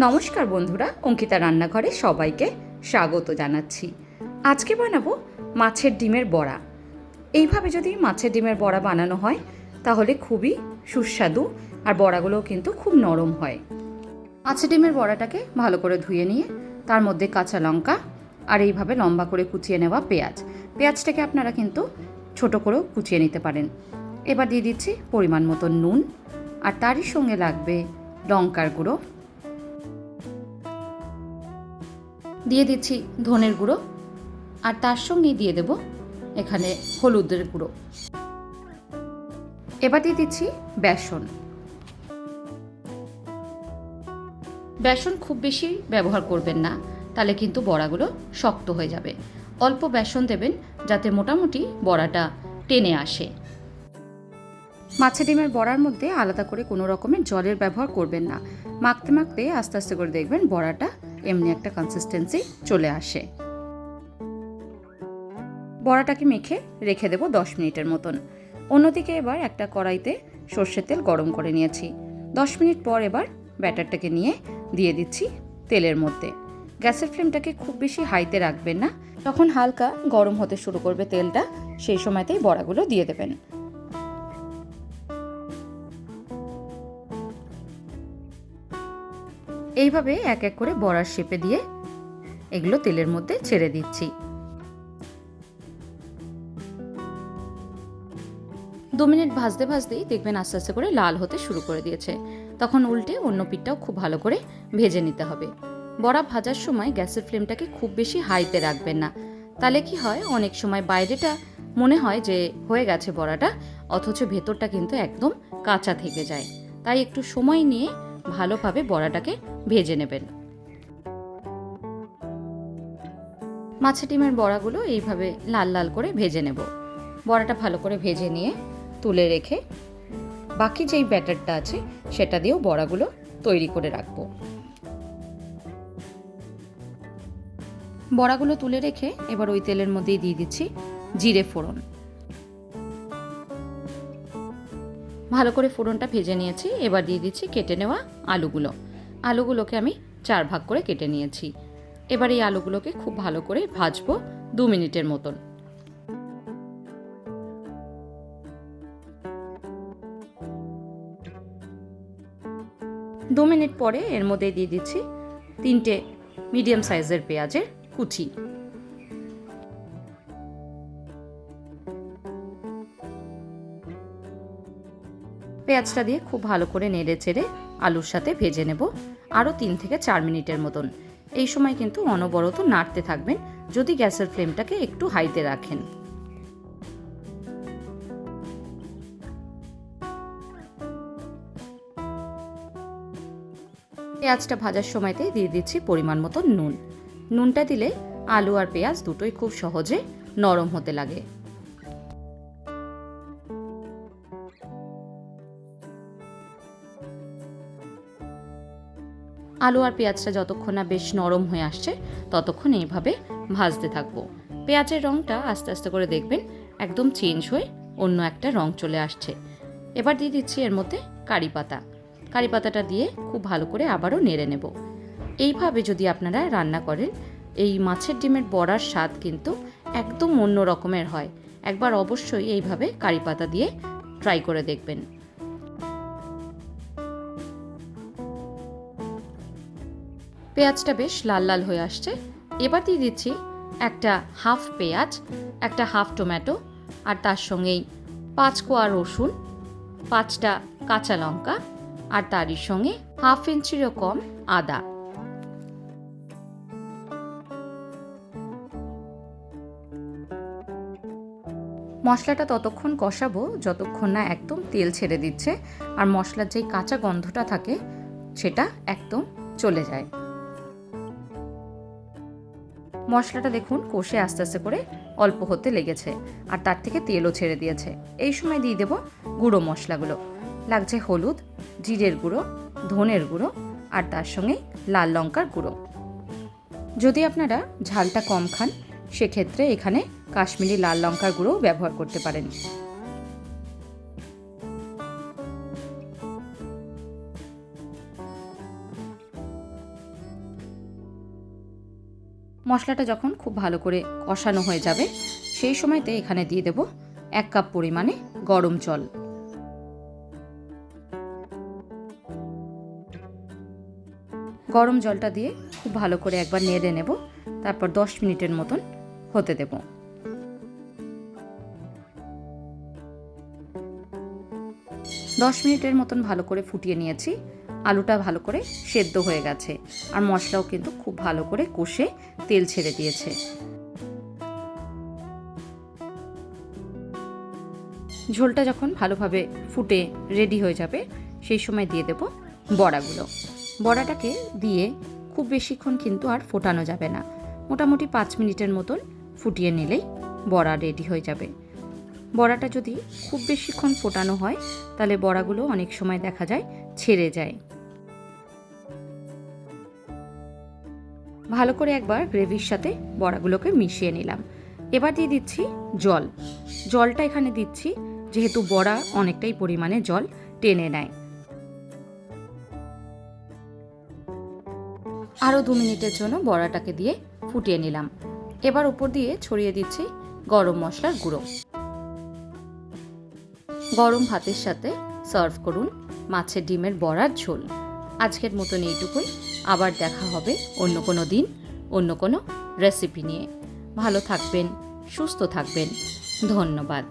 নমস্কার বন্ধুরা, অঙ্কিতা রান্নাঘরে সবাইকে স্বাগত জানাচ্ছি। আজকে বানাবো মাছের ডিমের বড়া। এইভাবে যদি মাছের ডিমের বড়া বানানো হয়, তাহলে খুবই সুস্বাদু আর বড়াগুলোও কিন্তু খুব নরম হয়। মাছের ডিমের বড়াটাকে ভালো করে ধুয়ে নিয়ে, তার মধ্যে কাঁচা লঙ্কা আর এইভাবে লম্বা করে কুচিয়ে নেওয়া পেঁয়াজ। পেঁয়াজটাকে আপনারা কিন্তু ছোট করেও কুচিয়ে নিতে পারেন। এবার দিয়ে দিচ্ছি পরিমাণ মতো নুন আর তারই সঙ্গে লাগবে লঙ্কার গুঁড়ো। দিয়ে দিচ্ছি ধনের গুঁড়ো, আর তার সঙ্গেই দিয়ে দেব এখানে হলুদের গুঁড়ো। এবার দিয়ে দিচ্ছি বেসন। বেসন খুব বেশি ব্যবহার করবেন না, তাহলে কিন্তু বড়াগুলো শক্ত হয়ে যাবে। অল্প বেসন দেবেন যাতে মোটামুটি বড়াটা টেনে আসে। মাছের ডিমের বড়ার মধ্যে আলাদা করে কোনো রকমের জলের ব্যবহার করবেন না। মাখতে মাখতে আস্তে আস্তে করে দেখবেন বড়াটা এমনি একটা কনসিস্টেন্সি চলে আসে। বড়াটাকে মেখে রেখে দেবো দশ মিনিটের মতন। অন্যদিকে এবার একটা কড়াইতে সর্ষের তেল গরম করে নিয়েছি। দশ মিনিট পর এবার ব্যাটারটাকে নিয়ে দিয়ে দিচ্ছি তেলের মধ্যে। গ্যাসের ফ্লেমটাকে খুব বেশি হাইতে রাখবেন না। তখন হালকা গরম হতে শুরু করবে তেলটা, সেই সময়তেই বড়াগুলো দিয়ে দেবেন। এইভাবে এক এক করে বড়ার শেপে দিয়ে এগুলো তেলের মধ্যে ছেড়ে দিচ্ছি। দু মিনিট ভাজতে ভাজতেই দেখবেন আস্তে আস্তে করে লাল হতে শুরু করে দিয়েছে। তখন উল্টে অন্য পিঠটাও খুব ভালো করে ভেজে নিতে হবে। বড়া ভাজার সময় গ্যাসের ফ্লেমটাকে খুব বেশি হাইতে রাখবেন না। তাহলে কি হয়, অনেক সময় বাইরেটা মনে হয় যে হয়ে গেছে বড়াটা, অথচ ভেতরটা কিন্তু একদম কাঁচা থেকে যায়। তাই একটু সময় নিয়ে ভালোভাবে বড়াটাকে ভেজে নেবেন। মাছের ডিমের বড়াগুলো এইভাবে লাল লাল করে ভেজে নেব। বড়াটা ভালো করে ভেজে নিয়ে তুলে রেখে বাকি যেই ব্যাটারটা আছে সেটা দিয়েও বড়াগুলো তৈরি করে রাখব। বড়াগুলো তুলে রেখে এবার ওই তেলের মধ্যেই দিয়ে দিচ্ছি জিরে ফোড়ন। ভালো করে ফোড়নটা ভেজে নিয়েছি, এবার দিয়ে দিচ্ছি কেটে নেওয়া আলুগুলো। আলুগুলোকে আমি চার ভাগ করে কেটে নিয়েছি। এবার এই আলুগুলোকে খুব ভালো করে ভাজবো দু মিনিটের মতন। দু মিনিট পরে এর মধ্যে দিয়ে দিচ্ছি তিনটে মিডিয়াম সাইজের পেঁয়াজের কুচি। পেঁয়াজটা দিয়ে খুব ভালো করে নেড়ে চেড়ে আলুর সাথে ভেজে নেব আরও তিন থেকে চার মিনিটের মতন। এই সময় কিন্তু অনবরত নাড়তে থাকবেন, যদি গ্যাসের ফ্লেমটাকে একটু হাইতে রাখেন। পেঁয়াজটা ভাজার সময়তে দিয়ে দিচ্ছি পরিমাণ মতো নুন। নুনটা দিলে আলু আর পেঁয়াজ দুটোই খুব সহজে নরম হতে লাগে। আলু আর পেঁয়াজটা যতক্ষণ না বেশ নরম হয়ে আসছে, ততক্ষণ এইভাবে ভাজতে থাকব। পেঁয়াজের রঙটা আস্তে আস্তে করে দেখবেন একদম চেঞ্জ হয়ে অন্য একটা রং চলে আসছে। এবার দিয়ে দিচ্ছি এর মধ্যে কারি পাতা। কারি পাতাটা দিয়ে খুব ভালো করে আবারও নেড়ে নেব। এইভাবে যদি আপনারা রান্না করেন, এই মাছের ডিমের বড়ার স্বাদ কিন্তু একদম অন্য রকমের হয়। একবার অবশ্যই এইভাবে কারি পাতা দিয়ে ট্রাই করে দেখবেন। পেঁয়াজটা বেশ লাল লাল হয়ে আসছে। এবার দিয়ে দিচ্ছি একটা হাফ পেঁয়াজ, একটা হাফ টমেটো আর তার সঙ্গেই পাঁচ কোয়া রসুন, পাঁচটা কাঁচা লঙ্কা আর তারই সঙ্গে হাফ ইঞ্চিরও কম আদা। মশলাটা ততক্ষণ কষাবো, যতক্ষণ না একদম তেল ছেড়ে দিচ্ছে আর মশলার যেই কাঁচা গন্ধটা থাকে, সেটা একদম চলে যায়। মশলাটা দেখুন, কষে আস্তে আস্তে করে অল্প হতে লেগেছে আর তার থেকে তেলও ছেড়ে দিয়েছে। এই সময় দিয়ে দেবো গুঁড়ো মশলাগুলো। লাগছে হলুদ, জিরের গুঁড়ো, ধনের গুঁড়ো আর তার সঙ্গে লাল লঙ্কার গুঁড়ো। যদি আপনারা ঝালটা কম খান, সেক্ষেত্রে এখানে কাশ্মীরি লাল লঙ্কার গুঁড়োও ব্যবহার করতে পারেন। মশলাটা যখন খুব ভালো করে কষানো হয়ে যাবে, সেই সময়তে এখানে দিয়ে দেব এক কাপ পরিমাণে গরম জল। গরম জলটা দিয়ে খুব ভালো করে একবার নেড়ে নেব, তারপর দশ মিনিটের মতন হতে দেব। দশ মিনিটের মতন ভালো করে ফুটিয়ে নিয়েছি। আলুটা ভালো করে সেদ্ধ হয়ে গেছে। আর মশলাও কিন্তু খুব ভালো করে কষে তেল ছেড়ে দিয়েছে। ঝোলটা যখন ভালোভাবে ফুটে রেডি হয়ে যাবে, সেই সময় দিয়ে দেব বড়াগুলো। বড়াটাকে দিয়ে খুব বেশিক্ষণ কিন্তু আর ফোটানো যাবে না। মোটামুটি পাঁচ মিনিটের মতন ফুটিয়ে নিলেই বড়া রেডি হয়ে যাবে। বড়াটা যদি খুব বেশিক্ষণ ফোটানো হয়, তাহলে বড়াগুলো অনেক সময় দেখা যায় ছেড়ে যায়। ভালো করে একবার গ্রেভির সাথে বড়াগুলোকে মিশিয়ে নিলাম। এবার দিয়ে দিচ্ছি জল। জলটা এখানে দিচ্ছি, যেহেতু বড়া অনেকটাই পরিমাণে জল টেনে নেয়। আরও দু মিনিটের জন্য বড়াটাকে দিয়ে ফুটিয়ে নিলাম। এবার উপর দিয়ে ছড়িয়ে দিচ্ছি গরম মশলার গুঁড়ো। গরম ভাতের সাথে সার্ভ করুন মাছের ডিমের বড়ার ঝোল। আজকের মতন এইটুকুই। আবার দেখা হবে অন্য কোনো দিন, অন্য কোনো রেসিপি নিয়ে। ভালো থাকবেন, সুস্থ থাকবেন। ধন্যবাদ।